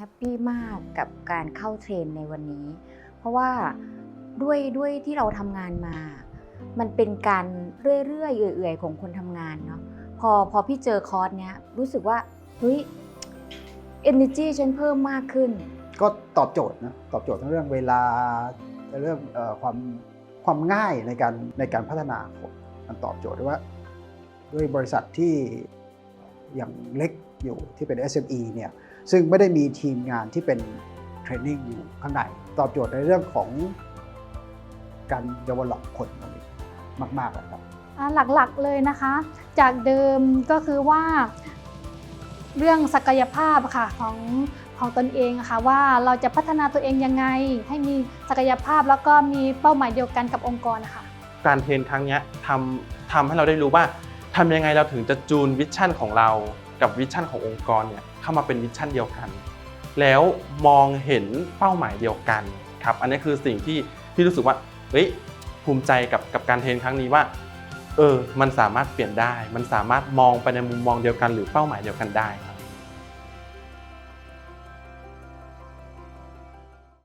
ฮปปี้มากกับการเข้าเทรนในวันนี้ เพราะว่าด้วยด้วยที่เราทำงานมา มันเป็นการเรื่อยๆเอื่อยๆของคนทำงานเนาะพอพอพี่เจอคอร์สเนี้ยรู้สึกว่าเฮ้ย energy ฉันเพิ่มมากขึ้น ก็ตอบโจทย์นะตอบโจทย์ทั้งเรื่องเวลาเรื่องเอ่อความความง่ายในการในการพัฒนาคนมันตอบโจทย์ด้วยว่า ด้วยบริษัทที่ ย่างเล็กอยู่ที่เป็น SME เนี่ยซึ่งไม่ได้มีทีมงานที่เป็นเทรนนิ่งอยู่ข้างใน ตอบโจทย์ในเรื่องของการ develop คนตรงนี้มากๆเลยครับอ่าหลักๆเลยนะคะ จากเดิมก็คือว่า เรื่องศักยภาพอะค่ะของของตนเองอะค่ะว่าเราจะพัฒนาตัวเองยังไง ให้มีศักยภาพแล้วก็มีเป้าหมายเดียวกันกับองค์กรนะคะการเทรนครั้งเนี้ยทำทำให้เราได้รู้ว่า ทำยังไงเราถึงจะจูนวิชั่นของเรากับวิชั่นขององค์กรเนี่ยเข้ามาเป็นวิชั่นเดียวกัน แล้วมองเห็นเป้าหมายเดียวกันครับอันนี้คือสิ่งที่พี่รู้สึกว่าเฮ้ยภูมิใจกับกับการเทรนครั้งนี้ว่าเออมันสามารถเปลี่ยนได้ มันสามารถมองไปในมุมมองเดียวกัน หรือเป้าหมายเดียวกันได้